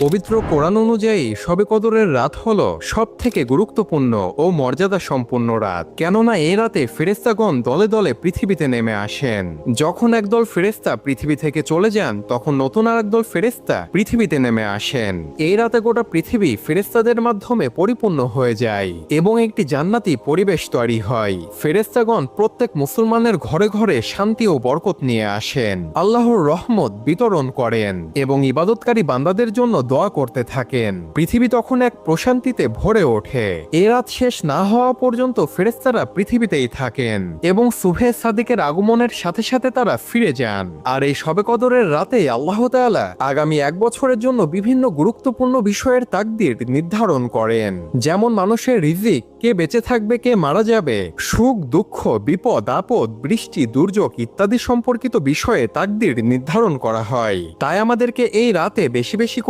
পবিত্র কোরআন অনুযায়ী শবে কদরের রাত হল সব থেকে গুরুত্বপূর্ণ ও মর্যাদা সম্পন্ন রাত। কেননা এই রাতে ফেরেস্তাগণ দলে দলে পৃথিবীতে নেমে আসেন। যখন একদল ফেরেস্তা পৃথিবী থেকে চলে যান, তখন নতুন আর একদল ফেরেস্তা পৃথিবীতে নেমে আসেন। এই রাতে গোটা পৃথিবী ফেরেস্তাদের মাধ্যমে পরিপূর্ণ হয়ে যায় এবং একটি জান্নাতি পরিবেশ তৈরি হয়। ফেরেস্তাগণ প্রত্যেক মুসলমানের ঘরে ঘরে শান্তি ও বরকত নিয়ে আসেন। আল্লাহর রহমত বিতরণ করেন এবং ইবাদতকারী বান্দাদের জন্য দোয়া করতে থাকেন। পৃথিবী তখন এক প্রশান্তিতে ভরে ওঠে। এ রাত শেষ না হওয়া পর্যন্ত ফেরেস্তারা পৃথিবীতেই থাকেন এবং সুভে সাদিকের আগমনের সাথে সাথে তারা ফিরে যান। আর এই শবে কদরের রাতে আল্লাহ তাআলা আগামী এক বছরের জন্য বিভিন্ন গুরুত্বপূর্ণ বিষয়ের তাকদির নির্ধারণ করেন। যেমন মানুষের রিজিক, কে বেঁচে থাকবে, কে মারা যাবে, সুখ, দুঃখ, বিপদ, আপদ, বৃষ্টি, দুর্যোগ ইত্যাদি সম্পর্কিত বিষয়ে তাকদির নির্ধারণ করা হয়। তাই আমাদেরকে এই রাতে বেশি বেশি